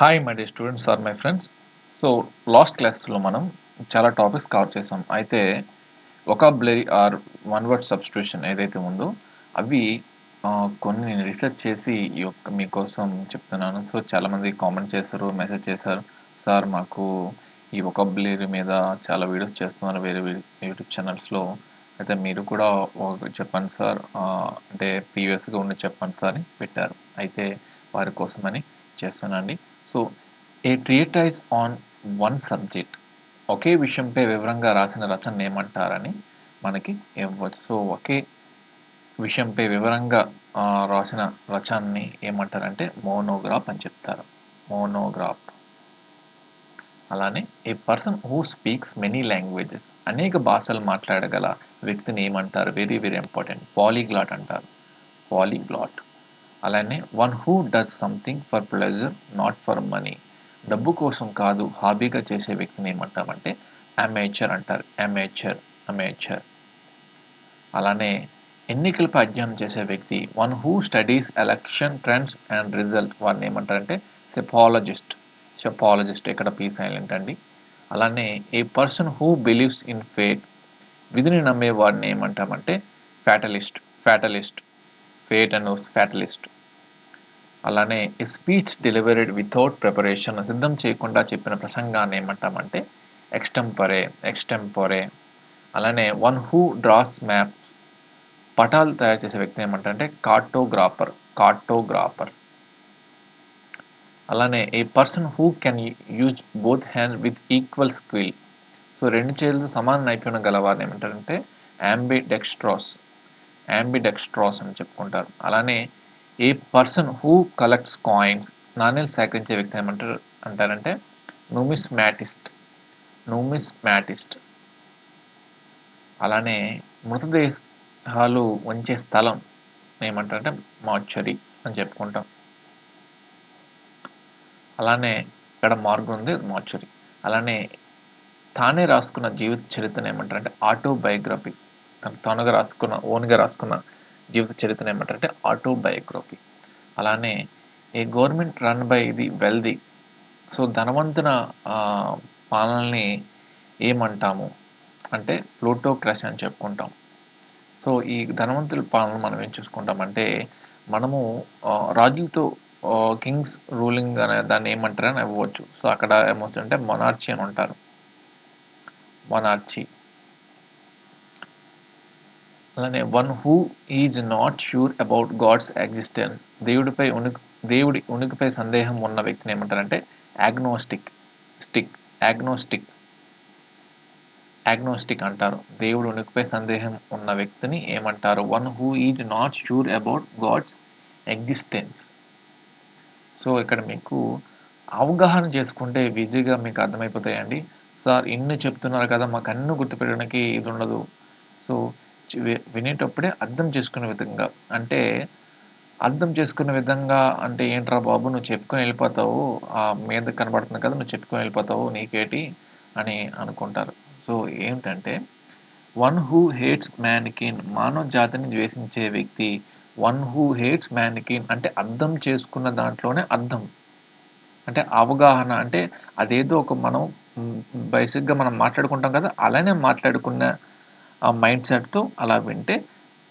Hi my dear students are my friends so last క్లాస్లో మనం చాలా టాపిక్స్ కవర్ చేసాం. అయితే vocabulary or one word substitution ఏదైతే ఉందో అవి కొన్ని నేను రీసెర్చ్ చేసి ఈ యొక్క మీకోసం చెప్తున్నాను. సో చాలామంది కామెంట్ చేశారు మెసేజ్ చేశారు. సార్ మాకు ఈ ఒకాబులరీ మీద చాలా వీడియోస్ చేస్తున్నారు వేరే వేరే యూట్యూబ్ ఛానల్స్లో అయితే మీరు కూడా ఒక చెప్పండి సార్ అంటే ప్రీవియస్గా ఉండి చెప్పండి సార్ అని పెట్టారు. అయితే వారి కోసమని చేస్తున్నానండి. So a treatise on one subject ఒకే విషయంపై వివరంగా రాసిన రచన ఏమంటారని మనకి ఇవ్వచ్చు సో ఒకే విషయంపై వివరంగా రాసిన రచనని ఏమంటారంటే మోనోగ్రాఫ్ అని చెప్తారు. మోనోగ్రాఫ్. అలానే a person who speaks many languages అనేక భాషలు మాట్లాడగల వ్యక్తిని ఏమంటారు? వెరీ వెరీ ఇంపార్టెంట్ పాలీగ్లాట్ అంటారు. పాలీగ్లాట్ అలానే one who does something for pleasure not for money డబ్బు కోసం కాదు హాబీగా చేసే వ్యక్తిని ఏమంటామంటే అమేచర్ అంటారు. అమేచర్ అమేచర్ అలానే ఎన్నికలపై అధ్యయనం చేసే వ్యక్తి one who studies election trends and result వారిని ఏమంటారంటే సెపాలజిస్ట్ సెపాలజిస్ట్ ఇక్కడ పీ సైలెంట్ అండి? అలానే a person who believes in fate విధిని నమ్మే వాడిని ఏమంటామంటే fatalist fatalist fate and fatalist అలానే a speech delivered without preparation సిద్ధం చేయకుండా చెప్పిన ప్రసంగాన్ని ఏమంటామంటే ఎక్స్టెంపరే ఎక్స్టెంపరే అలానే వన్ హూ డ్రాస్ మ్యాప్ పటాలు తయారు చేసే వ్యక్తి ఏమంటారంటే కార్టోగ్రాఫర్ కార్టోగ్రాఫర్ అలానే a person who can use both hand with equal skill so రెండు చేతులు సమాన నైపుణ్యం గలవారు ఏమంటారంటే యాంబిడెక్స్ట్రాస్ యాంబిడెక్స్ట్రాస్ అని చెప్పుకుంటారు. అలానే a person who collects coins నాణ్యాలు సేకరించే వ్యక్తి ఏమంటారు అంటారంటే నూమిస్ మ్యాటిస్ట్ నూమిస్ మ్యాటిస్ట్ అలానే మృతదేహాలు ఉంచే స్థలం ఏమంటారంటే మార్చరీ అని చెప్పుకుంటాం. అలానే ఇక్కడ మార్గం ఉంది మార్చరీ అలానే తానే రాసుకున్న జీవిత చరిత్రను ఏమంటారంటే ఆటోబయోగ్రఫీ తన తానుగా రాసుకున్న ఓన్గా రాసుకున్న జీవిత చరిత్రను ఏమంటారంటే ఆటోబయోగ్రఫీ అలానే a government run by the wealthy so ధనవంతున పాలనని ఏమంటాము? అంటే ప్లూటోక్రసీ అని చెప్పుకుంటాం. సో ఈ ధనవంతుల పాలన మనం ఏం చూసుకుంటామంటే మనము రాజులతో కింగ్స్ రూలింగ్ అనే దాన్ని ఏమంటారని ఇవ్వచ్చు సో అక్కడ ఏమవుతుందంటే మొనార్చీ అని ఉంటారు. మొనార్చీ అలానే one who is not sure about God's existence దేవుడిపై ఉనికి దేవుడి ఉనికిపై సందేహం ఉన్న వ్యక్తిని ఏమంటారంటే యాగ్నోస్టిక్ స్టిక్ యాగ్నోస్టిక్ యాగ్నోస్టిక్ అంటారు. దేవుడు ఉనికిపై సందేహం ఉన్న వ్యక్తిని ఏమంటారు? One who is not sure about God's existence so ఇక్కడ మీకు అవగాహన చేసుకుంటే ఈజీగా మీకు అర్థమైపోతాయండి. సార్ ఇన్ని చెప్తున్నారు కదా మాకు అన్ని గుర్తుపెట్టడానికి ఇది ఉండదు. సో వినేటప్పుడే అర్థం చేసుకునే విధంగా. అంటే అర్థం చేసుకునే విధంగా అంటే ఏంట్రా బాబు నువ్వు చెప్పుకొని వెళ్ళిపోతావు ఆ మీద కనబడుతుంది కదా నువ్వు చెప్పుకొని వెళ్ళిపోతావు నీకేటి అని అనుకుంటారు. సో ఏంటంటే వన్ హూ హేట్స్ మ్యాన్కిన్ మానవ జాతిని ద్వేషించే వ్యక్తి వన్ హూ హేట్స్ మ్యాన్కిన్ అంటే అర్థం చేసుకున్న దాంట్లోనే అర్థం. అంటే అవగాహన అంటే అదేదో ఒక మనం బేసిక్గా మనం మాట్లాడుకుంటాం కదా అలానే మాట్లాడుకున్న ఆ మైండ్ సెట్తో అలా వింటే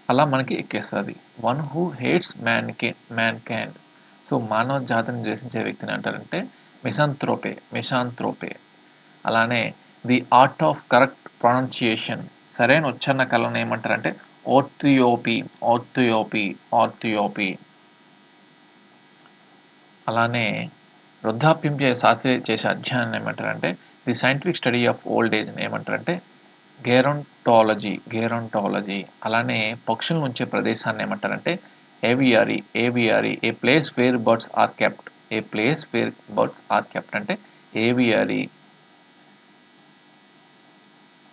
అలా మనకి ఎక్కేస్తుంది. One who hates man K mankind so మానవ జాతిని ద్వేషించే వ్యక్తిని అంటారంటే మిసాంథ్రోపే మిషాంత్రోపే. అలానే the art of correct pronunciation. సరైన ఉచ్చారణ కళను ఏమంటారంటే ఓర్టియోపి ఓర్టియోపి ఆర్టియోపి అలానే వృద్ధాప్యం చే శాస్త్రీయ చేసే అధ్యయనం ఏమంటారంటే the scientific study of old age ఏమంటారంటే గేరంటాలజీ గేరంటాలజీ అలానే పక్షులను ఉంచే ప్రదేశాన్ని ఏమంటారంటే aviary aviary a place where birds are kept a place where birds are kept అంటే ఏవియరీ.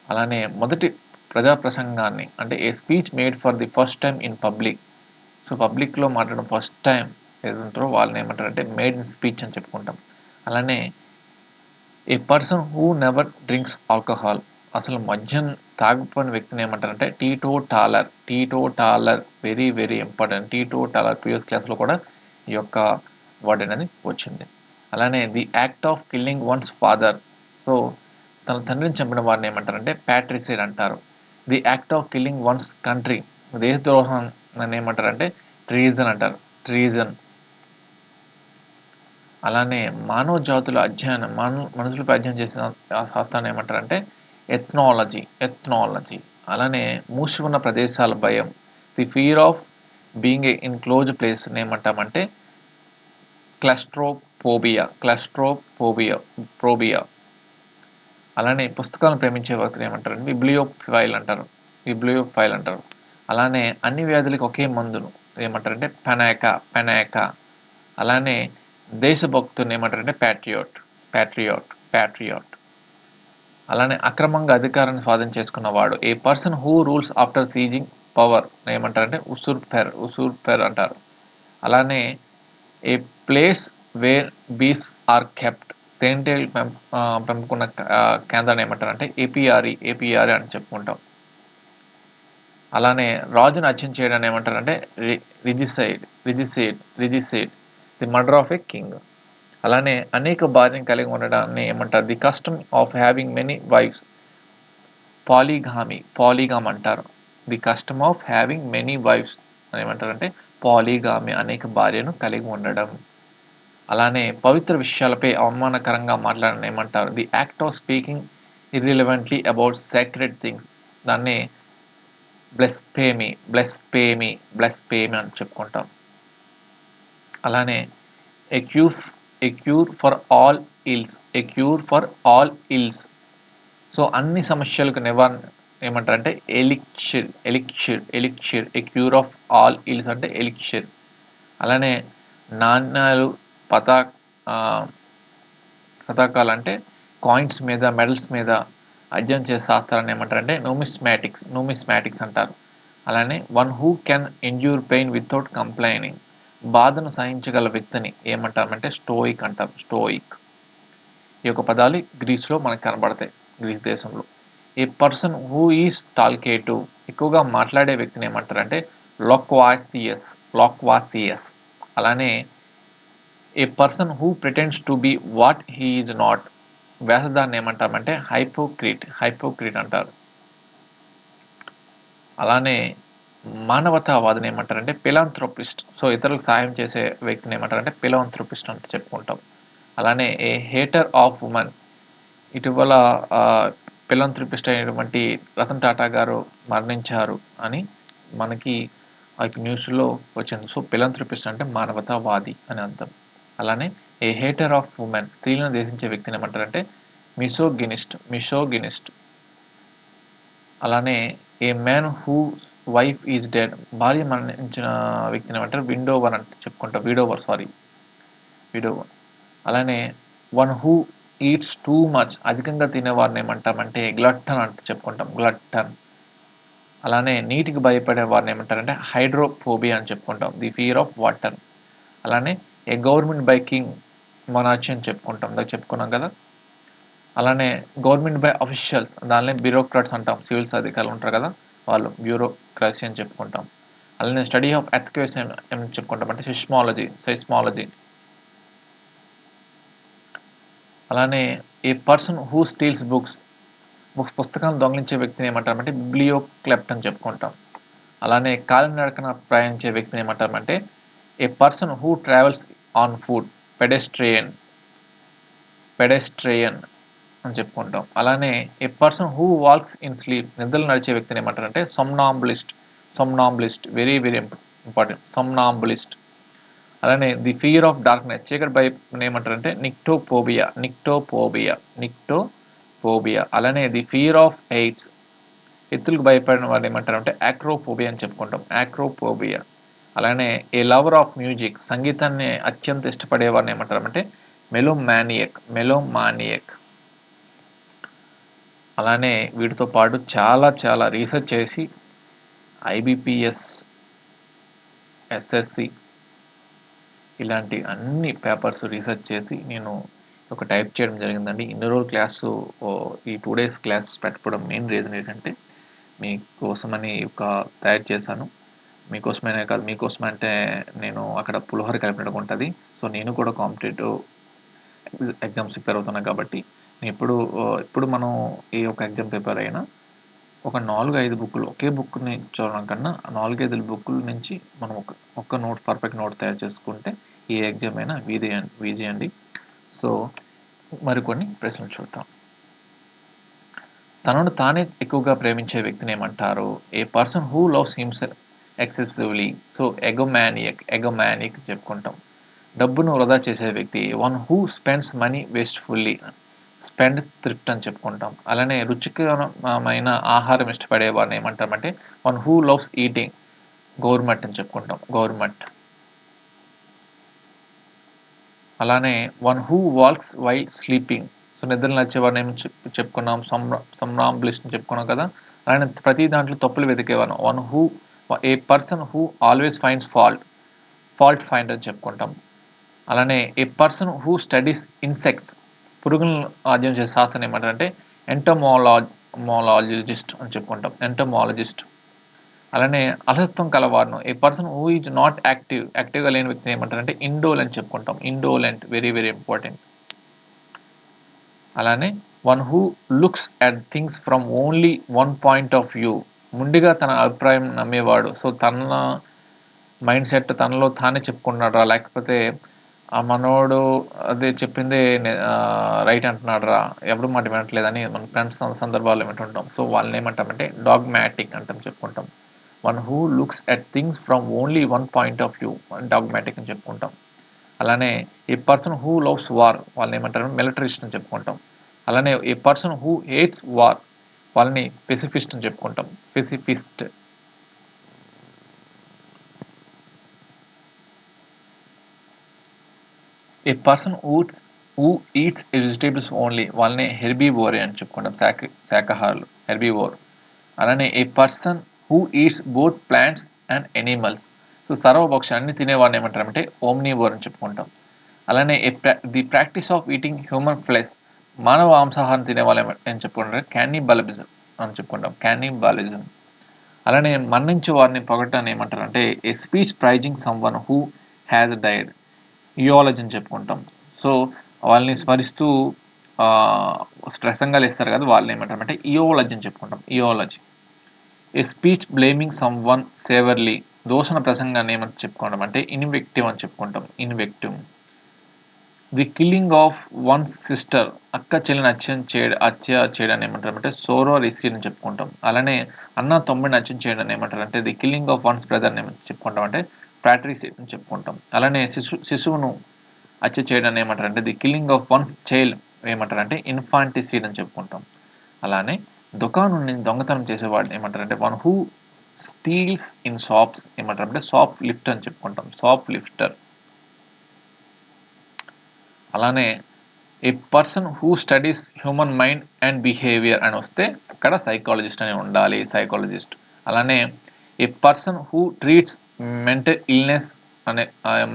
అలానే మొదటి ప్రజా ప్రసంగాన్ని అంటే a speech made for the first time in public. So పబ్లిక్లో మాట్లాడడం ఫస్ట్ టైం ఏదంటారో వాళ్ళని ఏమంటారంటే మేడ్ ఇన్ స్పీచ్ అని చెప్పుకుంటాం. అలానే a person who never drinks alcohol అసలు మద్యం తాగిపోయిన వ్యక్తిని ఏమంటారంటే teetotaller. Teetotaller very very important teetotaller previous క్లాస్లో కూడా ఈ యొక్క వర్డ్ అనేది వచ్చింది. అలానే the act of killing one's father. So తన తండ్రిని చంపిన వారిని ఏమంటారంటే ప్యాట్రిసైడ్ అంటారు. The act of killing one's country. దేశద్రోహం అని ఏమంటారంటే ట్రీజన్ అంటారు. ట్రీజన్ అలానే మానవ జాతుల అధ్యయనం మానవ మనుషులపై అధ్యయనం చేసిన శాస్త్రాన్ని ఏమంటారంటే ఎథ్నాలజీ ఎథ్నాలజీ అలానే మూసి ఉన్న ప్రదేశాల భయం. The fear of being a in close place ఏమంటామంటే క్లస్ట్రోపోబియా క్లస్ట్రోపోబియా ప్రోబియా అలానే పుస్తకాలను ప్రేమించే వ్యక్తులు ఏమంటారు బిబ్లియోఫైల్ అంటారు. బిబ్లియోఫైల్ అంటారు. అలానే అన్ని వ్యాధులకి ఒకే మందును ఏమంటారంటే పెనాక పెనాక అలానే దేశభక్తుని ఏమంటారంటే ప్యాట్రియోట్ ప్యాట్రియోట్ ప్యాట్రియోట్ అలానే అక్రమంగా అధికారాన్ని స్వాధీనం చేసుకున్నవాడు a person who rules after seizing power ఏమంటారంటే ఉసూర్పెర్ ఉసూర్పెర్ అంటారు. అలానే a place where bees are kept తేనెటీగలు పెం పెంపుకున్న కేంద్రాన్ని ఏమంటారంటే ఏపీఆర్ఈ ఏపీఆర్ఈ అని చెప్పుకుంటాం. అలానే రాజును హత్యం చేయడాన్ని ఏమంటారంటే regicide regicide regicide the murder of a king. అలానే అనేక భార్యను కలిగి ఉండడాన్ని ఏమంటారు? The custom of having many wives polygamy polygamy అంటారు. The custom of having many wives అని ఏమంటారంటే పాలీగామి అనేక భార్యను కలిగి ఉండడం. అలానే పవిత్ర విషయాలపై అవమానకరంగా మాట్లాడడం ఏమంటారు? The act of speaking irrelevantly about secret things దాన్ని blasphemy blasphemy blasphemy అని చెప్పుకుంటాం. అలానే ఎక్యూఫ్ a cure for all ills a cure for all ills so అన్ని సమస్యలకు నివారణ ఏమంటారంటే elixir elixir elixir a cure of all ills అంటే elixir అలానే నాణ్యాలు పతా పతాకాలు అంటే కాయిన్స్ మీద మెడల్స్ మీద అధ్యయనం చేసే శాస్త్రాన్ని ఏమంటారంటే నోమిస్మాటిక్స్ నోమిస్మాటిక్స్ అంటారు. అలానే one who can endure pain without complaining బాధను సహించగల వ్యక్తిని ఏమంటారంటే స్టోయిక్ అంటారు స్టోయిక్ ఈ యొక్క పదాలు గ్రీస్లో మనకు కనబడతాయి గ్రీస్ దేశంలో. A person who is talkative ఎక్కువగా మాట్లాడే వ్యక్తిని ఏమంటారంటే లోక్వాసియస్ లోక్వాసియస్ అలానే a person who pretends to be what he is not వేసదాన్ని ఏమంటామంటే హైపోక్రిట్ హైపోక్రిట్ అంటారు. అలానే మానవతావాదిని ఏమంటారంటే పిలాంథ్రోపిస్ట్. సో ఇతరులకు సహాయం చేసే వ్యక్తిని ఏమంటారంటే పిలాంథ్రోపిస్ట్ అంటే చెప్పుకుంటాం. అలానే ఏ హేటర్ ఆఫ్ ఉమెన్ ఇటీవల పిలాంథ్రోపిస్ట్ అయినటువంటి రతన్ టాటా గారు మరణించారు అని మనకి ఆ న్యూస్లో వచ్చింది. సో పిలాంథ్రోపిస్ట్ అంటే మానవతావాది అని అర్థం. అలానే ఏ హేటర్ ఆఫ్ ఉమెన్ స్త్రీలను దేశించే వ్యక్తిని ఏమంటారంటే మిసోగినిస్ట్ మిసోగినిస్ట్ అలానే a man who wife is dead భార్య మరణించిన వ్యక్తిని ఏమంటారు? విండోవర్ అంటే చెప్పుకుంటాం. విడోవర్ సారీ విడోవర్ అలానే one who eats too much అధికంగా తినేవారిని ఏమంటామంటే గ్లట్టన్ అంటే చెప్పుకుంటాం. గ్లట్టన్ అలానే నీటికి భయపడే వారిని ఏమంటారంటే హైడ్రోఫోబియా అని చెప్పుకుంటాం. ది ఫియర్ ఆఫ్ వాటర్ అలానే ఏ గవర్నమెంట్ బైకింగ్ మనాచి అని చెప్పుకుంటాం. దాకా చెప్పుకున్నాం కదా? అలానే గవర్నమెంట్ బై అఫీషియల్స్ దానిలో బ్యూరోక్రాట్స్ అంటాం. సివిల్స్ అధికారులు ఉంటారు కదా? వాళ్ళు బ్యూరోక్రసీ అని చెప్పుకుంటాం. అలానే స్టడీ ఆఫ్ ఎథ్క్వేస్ ఏమని చెప్పుకుంటాం. అంటే సిస్మాలజీ సైస్మాలజీ అలానే a person who steals books books పుస్తకాలను దొంగిలించే వ్యక్తిని ఏమంటారంటే బిబ్లియో క్లెప్ట్ అని చెప్పుకుంటాం. అలానే కాలినడకన ప్రయాణించే వ్యక్తిని ఏమంటారంటే a person who travels on foot pedestrian pedestrian అని చెప్పుకుంటాం. అలానే a person who walks in sleep నిద్రలు నడిచే వ్యక్తిని ఏమంటారంటే somnambulist somnambulist very very important somnambulist అలానే ది ఫియర్ ఆఫ్ డార్క్నెస్ చీకటి భయం ఏమంటారంటే నిక్టోపోబియా నిక్టోపోబియా నిక్టోపోబియా అలానే ది ఫియర్ ఆఫ్ ఎయిడ్స్ ఎత్తులకు భయపడిన వారు ఏమంటారంటే యాక్రోపోబియా అని చెప్పుకుంటాం. యాక్రోపోబియా అలానే ఏ లవర్ ఆఫ్ మ్యూజిక్ సంగీతాన్ని అత్యంత ఇష్టపడే వారిని ఏమంటారంటే మెలోమానియక్ మెలోమానియక్ అలానే వీటితో పాటు చాలా చాలా రీసెర్చ్ చేసి ఐబిపిఎస్ ఎస్ఎస్సి ఇలాంటి అన్ని పేపర్స్ రీసెర్చ్ చేసి నేను ఒక టైప్ చేయడం జరిగిందండి. ఇన్ని రోజులు క్లాసు ఓ, ఈ టూ డేస్ క్లాస్ పెట్టుకోవడం మెయిన్ రీజన్ ఏంటంటే మీకోసమని ఒక తయారు చేశాను. మీకోసమైనా కాదు మీకోసం అంటే నేను అక్కడ పులిహోర కలిపినట్టుగా ఉంటుంది. సో నేను కూడా కాంపిటేటివ్ ఎగ్జామ్స్ ప్రిపేర్ అవుతున్నాను కాబట్టి ఇప్పుడు ఇప్పుడు మనం ఏ ఒక ఎగ్జామ్ ప్రిపేర్ అయినా ఒక నాలుగు ఐదు బుక్లు ఒకే బుక్ని చూడడం కన్నా నాలుగైదు బుక్ల నుంచి మనం ఒక ఒక్క నోట్ పర్ఫెక్ట్ నోట్ తయారు చేసుకుంటే ఏ ఎగ్జామ్ అయినా వీజీ వీజీ అండి. సో మరికొన్ని ప్రశ్నలు చూద్దాం. తనను తానే ఎక్కువగా ప్రేమించే వ్యక్తిని ఏమంటారు? A person who loves himself excessively. So egomaniac egomaniac చెప్పుకుంటాం. డబ్బును వృధా చేసే వ్యక్తి one who spends money wastefully. Spendthrift అని చెప్పుకుంటాం. అలానే రుచికరమైన ఆహారం ఇష్టపడే వారిని ఏమంటామంటే one who loves eating government అని చెప్పుకుంటాం. గవర్నమెంట్ అలానే one who walks while sleeping so నిద్రలు నచ్చేవాడిని ఏమి చెప్పుకున్నాం? సమ్రా అని చెప్పుకున్నాం కదా? అలానే ప్రతి దాంట్లో తప్పులు వెతికేవాను one who a person who always finds fault fault find అని చెప్పుకుంటాం. అలానే a person who studies insects పురుగులను అధ్యయనం చేసే శాస్త్రం ఏమంటారంటే ఎంటోమాలాజ్ మోలాజిస్ట్ అని చెప్పుకుంటాం. ఎంటోమాలజిస్ట్ అలానే అలసత్వం కలవారును. A person who is not active యాక్టివ్గా లేని వ్యక్తిని ఏమంటారంటే ఇండోలెంట్ చెప్పుకుంటాం. ఇండోలెంట్ వెరీ వెరీ ఇంపార్టెంట్ అలానే one who looks at things from only one point of view ముందుగా తన అభిప్రాయం నమ్మేవాడు. సో తన మైండ్ సెట్ తనలో తానే చెప్పుకుంటున్నాడు లేకపోతే ఆ మనోడు అదే చెప్పిందే రైట్ అంటున్నాడు రా ఎవరు మాట వినట్లేదని మన ఫ్రెండ్స్ సందర్భాలు వింటుంటాం. సో వాళ్ళని ఏమంటామంటే డాగ్మాటిక్ అంటాం చెప్పుకుంటాం. One who looks at things from only one point of view dogmatic అని చెప్పుకుంటాం. అలానే a person who loves war వాళ్ళని ఏమంటారు? మిలిటరిస్ట్ అని చెప్పుకుంటాం. అలానే a person who hates war వాళ్ళని పెసిఫిస్ట్ అని చెప్పుకుంటాం. పెసిఫిస్ట్ ఏ పర్సన్ ఊట్ ఊ ఈట్స్ వెజిటేబుల్స్ ఓన్లీ వాళ్ళని హెర్బీవోరే అని చెప్పుకుంటాం శాఖ శాఖాహారులు హెర్బీవోర్. అలానే a person who eats both plants and animals so సర్వపక్ష అన్ని తినేవాడిని ఏమంటారంటే ఓమ్నీవోర్ అని చెప్పుకుంటాం. అలానే the practice of eating human flesh మానవ మాంసాహారం తినేవాళ్ళు అని చెప్పుకుంటారు క్యానిబాలిజం అని చెప్పుకుంటాం క్యానిబాలిజం అలానే మరణించే వారిని పొగటాన్ని ఏమంటారు అంటే a speech praising some one who has died eulogy అని చెప్పుకుంటాం. సో వాళ్ళని స్మరిస్తూ ప్రసంగాలు ఇస్తారు కదా వాళ్ళని ఏమంటారు అంటే ఇయోలజీ అని చెప్పుకుంటాం. Eulogy a speech blaming some one severely. దోషణ ప్రసంగాన్ని ఏమని చెప్పుకోవడం అంటే ఇన్వెక్టివ్ అని చెప్పుకుంటాం. Invective. The killing of one sister అక్క చెల్లిని అత్యం చేయడం హత్య చేయడాన్ని ఏమంటారు అంటే సోరో రిసీడ్ అని చెప్పుకుంటాం. అలానే అన్న తొమ్మిదిని అత్యం చేయడం ఏమంటారు అంటే ది కిల్లింగ్ ఆఫ్ వన్స్ బ్రదర్ని చెప్పుకుంటాం అంటే ప్రాట్రిసిడ్ అని చెప్పుకుంటాం. అలానే శిశు శిశువును హత్య చేయడాన్ని ఏమంటారు అంటే the killing of one child ఏమంటారు అంటే ఇన్ఫాంటిసీడ్ అని చెప్పుకుంటాం. అలానే దుకాణం నుండి దొంగతనం చేసేవాడు ఏమంటారు అంటే one who steals in shops ఏమంటారు అంటే షాప్ లిఫ్ట్ అని చెప్పుకుంటాం. Shoplifter. అలానే a person who studies human mind and behaviour అని వస్తే అక్కడ సైకాలజిస్ట్ అని ఉండాలి సైకాలజిస్ట్. అలానే a person who treats mental illness అనే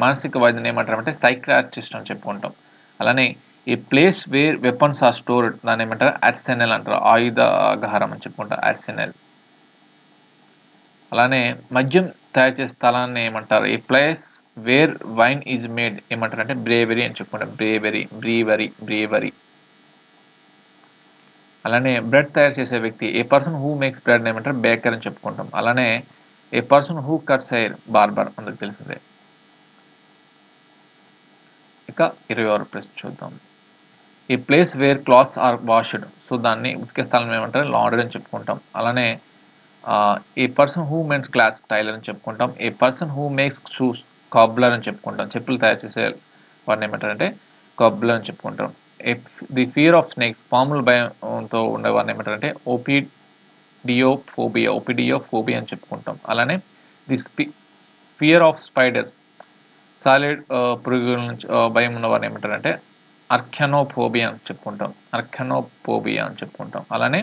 మానసిక వైద్యం ఏమంటారు అంటే సైక్రాటిస్ట్ అని చెప్పుకుంటాం అలానే ఈ place where weapons are stored దాని ఏమంటారు? అర్సెనల్ అంటారు. ఆయుధాగారం అని చెప్పుకుంటారు అర్సెనల్ అలానే మద్యం తయారు చేసే స్థలాన్ని ఏమంటారు? The place where wine is made ఏమంటారు అంటే బ్రేవరీ అని చెప్పుకుంటారు బ్రేవరీ బ్రీవరీ బ్రేవరీ. అలానే బ్రెడ్ తయారు చేసే వ్యక్తి a person who makes bread ఏమంటారు? బేకర్ అని చెప్పుకుంటాం. అలానే a person who cuts hair barber అందరికి తెలిసిందే ఇక ఇరవై ఆరు ప్రశ్న చూద్దాం ఈ place where clothes are washed so దాన్ని ఉతికే స్థలం ఏమంటారు? లాండ్రీ అని చెప్పుకుంటాం. అలానే a person who mends clothes tailor అని చెప్పుకుంటాం. A person who makes shoes cobbler అని చెప్పుకుంటాం. చెప్పులు తయారు చేసే వాడిని ఏమంటారంటే కాబ్లర్ అని చెప్పుకుంటాం. ది ఫియర్ ఆఫ్ స్నేక్స్ పాముల భయంతో ఉండే వాడిని ఏమంటారంటే ఓపీ డియోఫోబియా ఓపిడియోఫోబియా అని చెప్పుకుంటాం. అలానే ది ఫియర్ ఆఫ్ స్పైడర్స్ సాలిడ్ పురుగుల నుంచి uh, భయం ఉన్నవారు వారిని ఏమంటారంటే అర్ఖనోఫోబియా అని చెప్పుకుంటాం. అర్ఖనోఫోబియా అని చెప్పుకుంటాం. అలానే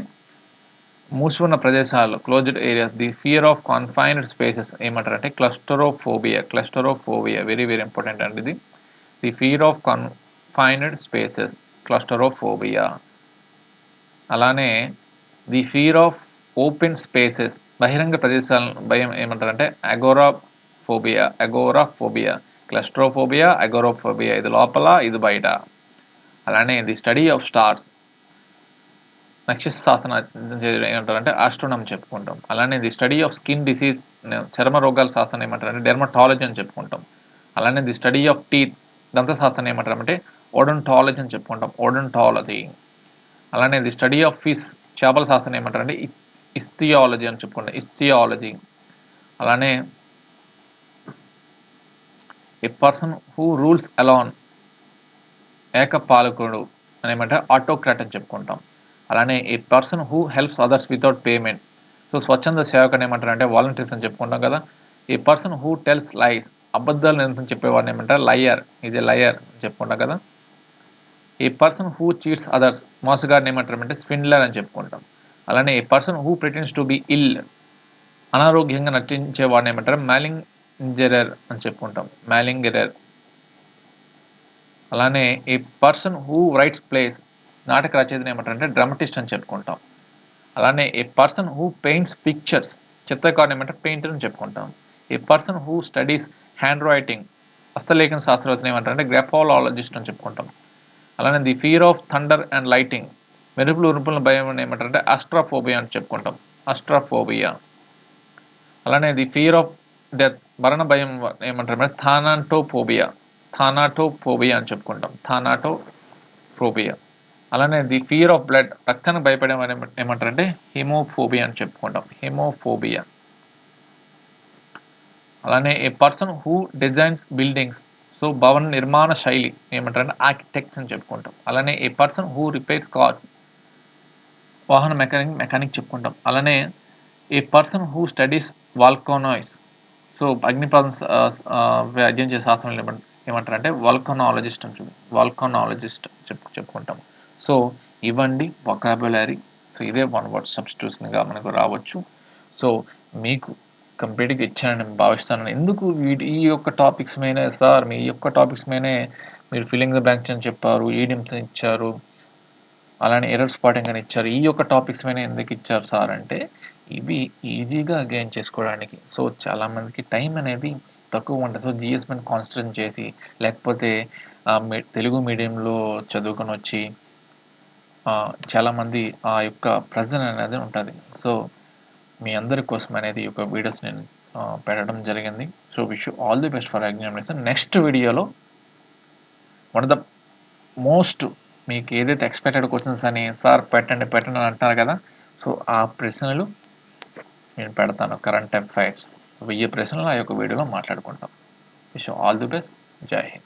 మూసుకున్న ప్రదేశాలు closed areas the fear of confined spaces ఏమంటారంటే claustrophobia claustrophobia very very important అండి ఇది. The fear of confined spaces claustrophobia అలానే the fear of open spaces బహిరంగ ప్రదేశాలను భయం ఏమంటారంటే agoraphobia agoraphobia claustrophobia agoraphobia ఇది లోపల ఇది బయట. అలానే ది స్టడీ ఆఫ్ స్టార్స్. నక్షత్ర శాసన ఏమంటారంటే ఆస్ట్రోనమ్ చెప్పుకుంటాం. అలానే the study of skin disease చర్మ రోగాల శాస్త్రం ఏమంటారంటే డెర్మటాలజీ అని చెప్పుకుంటాం. అలానే ది స్టడీ ఆఫ్ టీత్ దంత శాస్త్రం ఏమంటారంటే ఓడోంటాలజీ అని చెప్పుకుంటాం. ఓడోంటాలజీ అలానే ది స్టడీ ఆఫ్ ఫిష్ చేపల శాస్త్రం ఏమంటారంటే ఇస్తియాలజీ అని చెప్పుకుంటాం ఇస్తియాలజీ అలానే a person who rules alone ఏకపాలకుడు అని ఆటోక్రాట్ అని చెప్పుకుంటాం. అలానే a person who helps others without payment. So స్వచ్ఛంద సేవకు అని ఏమంటారు అంటే వాలంటీర్స్ అని చెప్పుకుంటాం కదా. A person who tells lies అబద్ధాలు నిరంతరం చెప్పేవాడిని ఏమంటారు? లయర్. ఇది లయర్ అని చెప్పుకుంటాం కదా. A person who cheats others. మోసగాడిని ఏమంటారు అంటే స్విండ్లర్ అని చెప్పుకుంటాం. అలానే person who pretends to be ill అనారోగ్యంగా నటించే వాడిని ఏమంటారు? మ్యాలింగ్ ఇంజరర్ అని చెప్పుకుంటాం. మ్యాలింగ్ అలానే a person who writes plays నాటక రచయితని ఏమంటారంటే డ్రామటిస్ట్ అని చెప్పుకుంటాం. అలానే a person who paints pictures చిత్రకారుని ఏమంటారు? పెయింటర్ అని చెప్పుకుంటాం. A person who studies handwriting హస్తలేఖన శాస్త్రవేత్తని ఏమంటారంటే గ్రాఫాలజిస్ట్ అని చెప్పుకుంటాం. అలానే the fear of thunder and lightning మెరుపులు ఉరుపుల భయం అని ఏమంటారంటే అస్ట్రాఫోబియా అని చెప్పుకుంటాం. అస్ట్రాఫోబియా అలానే ది ఫియర్ ఆఫ్ డెత్ మరణ భయం ఏమంటారు థానాటోఫోబియా థానాటోఫోబియా అని చెప్పుకుంటాం. థానాటోఫోబియా అలానే ది ఫియర్ ఆఫ్ బ్లడ్ రక్తానికి భయపడే ఏమంటారంటే హిమోఫోబియా అని చెప్పుకుంటాం. హిమోఫోబియా అలానే a person who designs buildings so భవన నిర్మాణ శైలి ఏమంటారంటే ఆర్కిటెక్ట్స్ అని చెప్పుకుంటాం. అలానే ఏ పర్సన్ హూ రిపేర్స్ కార్స్ వాహన మెకానిక్ మెకానిక్ చెప్పుకుంటాం. అలానే a person who studies volcanoes so అగ్నిప్రదం అధ్యయనం చేసే శాస్త్రం ఏమంటారంటే వాల్కనాలజిస్ట్ అని చెప్పి వాల్కనాలజిస్ట్ చెప్పు చెప్పుకుంటాం. సో ఇవ్వండి వొకాబులరీ సో ఇదే వన్ వర్డ్ సబ్స్టిట్యూషన్గా మనకు రావచ్చు. సో మీకు కంప్లీట్గా ఇచ్చానని నేను భావిస్తాను ఎందుకు వీటి ఈ యొక్క టాపిక్స్ మీనే సార్ మీ యొక్క టాపిక్స్ మీనే మీరు ఫిల్లింగ్ ద బ్యాంక్స్ అని చెప్పారు ఈడిమ్స్ ఇచ్చారు? అలానే ఎర్రర్ స్పాటింగ్ అని ఇచ్చారు. ఈ యొక్క టాపిక్స్ మీద ఎందుకు ఇచ్చారు సార్ అంటే ఇవి ఈజీగా గెయిన్ చేసుకోవడానికి. సో చాలామందికి టైం అనేది తక్కువ ఉంటుంది. సో జిఎస్ మీద కాన్సన్ట్రేట్ చేసి లేకపోతే తెలుగు మీడియంలో చదువుకొని వచ్చి చాలామంది ఆ యొక్క ప్రజెన్ అనేది ఉంటుంది. సో మీ అందరి కోసం అనేది ఈ యొక్క వీడియోస్ నేను పెట్టడం జరిగింది. So wish all the best for examination next వీడియోలో వన్ ఆఫ్ ద మోస్ట్ మీకు ఏదైతే ఎక్స్పెక్టెడ్ క్వశ్చన్స్ అని సార్ పెట్టండి పెట్టండి అని అంటున్నారు కదా సో ఆ ప్రశ్నలు నేను పెడతాను కరెంట్ అఫైర్స్ వెయ్యి ప్రశ్నలు ఆ యొక్క వీడియోలో మాట్లాడుకుంటాం. విషయం ఆల్ ది బెస్ట్ జై హింద్.